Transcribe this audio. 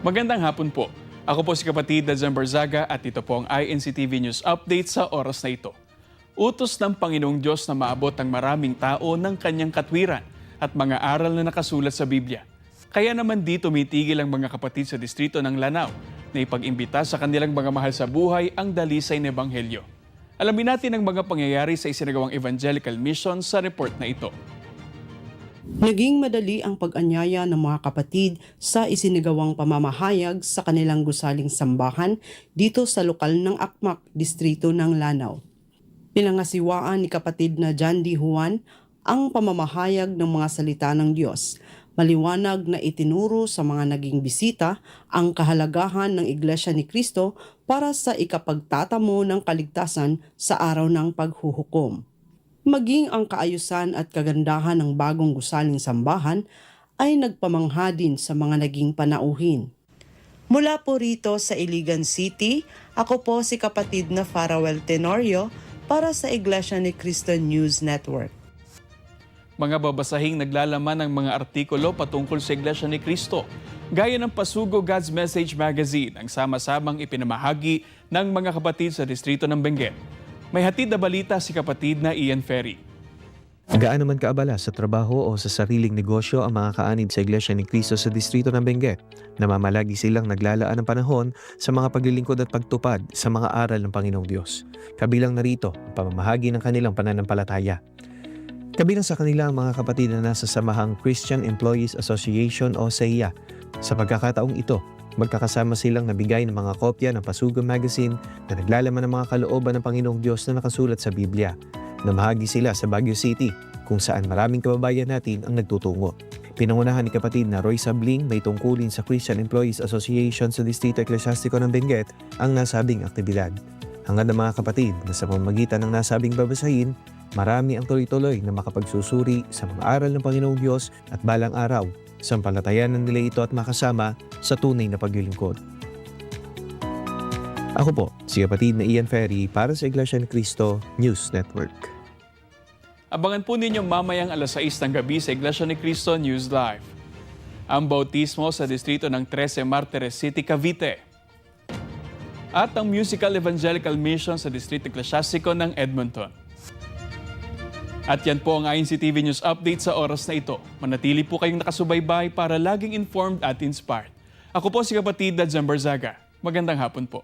Magandang hapon po. Ako po si kapatid na Zambarzaga at ito po ang INCTV News Update sa oras na ito. Utos ng Panginoong Diyos na maabot ang maraming tao ng kanyang katwiran at mga aral na nakasulat sa Biblia. Kaya naman di tumitigil ang mga kapatid sa distrito ng Lanao na ipag-imbita sa kanilang mga mahal sa buhay ang dalisay na Ebanghelyo. Alamin natin ang mga pangyayari sa isinagawang evangelical mission sa report na ito. Naging madali ang pag-anyaya ng mga kapatid sa isinagawang pamamahayag sa kanilang gusaling sambahan dito sa lokal ng Akmak, distrito ng Lanao. Pinangasiwaan ni kapatid na John D. Juan ang pamamahayag ng mga salita ng Diyos. Maliwanag na itinuro sa mga naging bisita ang kahalagahan ng Iglesia ni Kristo para sa ikapagtatamo ng kaligtasan sa araw ng paghuhukom maging ang kaayusan at kagandahan ng bagong gusaling sambahan ay nagpamangha din sa mga naging panauhin. Mula po rito sa Iligan City, ako po si kapatid na Farewell Tenorio para sa Iglesia ni Cristo News Network. Mga babasahing naglalaman ng mga artikulo patungkol sa Iglesia ni Cristo, gaya ng Pasugo God's Message Magazine ang sama-samang ipinamahagi ng mga kapatid sa distrito ng Benguet. May hatid na balita si kapatid na Ian Ferry. Gaano man kaabala sa trabaho o sa sariling negosyo ang mga kaanib sa Iglesia ni Cristo sa distrito ng Benguet, namamalagi silang naglalaan ng panahon sa mga paglilingkod at pagtupad sa mga aral ng Panginoong Diyos. Kabilang narito ang pamamahagi ng kanilang pananampalataya. Kabilang sa kanila ang mga kapatid na nasa samahang Christian Employees Association o SEIA. Sa pagkakataong ito, magkakasama silang nabigay ng mga kopya ng Pasugo Magazine na naglalaman ng mga kalooban ng Panginoong Diyos na nakasulat sa Biblia. Namahagi sila sa Baguio City kung saan maraming kababayan natin ang nagtutungo. Pinangunahan ni kapatid na Roy Sabling may tungkulin sa Christian Employees Association sa Distrito Eklesiastiko ng Benguet ang nasabing aktibidad. Hanggang ng mga kapatid na sa pamamagitan ng nasabing babasahin, marami ang tuloy-tuloy na makapagsusuri sa mga aral ng Panginoong Diyos at balang araw, sampalatayanan nila ito at makasama sa tunay na paglilingkod. Ako po, si kapatid na Ian Ferry para sa Iglesia ni Cristo News Network. Abangan po ninyo mamayang alas 6 ng gabi sa Iglesia ni Cristo News Live. Ang bautismo sa distrito ng 13 Martires City, Cavite. At ang musical evangelical mission sa distrito eklesyastiko ng Edmonton. At yan po ang INCTV News Update sa oras na ito. Manatili po kayong nakasubaybay para laging informed at inspired. Ako po si kapatid na Zambarzaga. Magandang hapon po.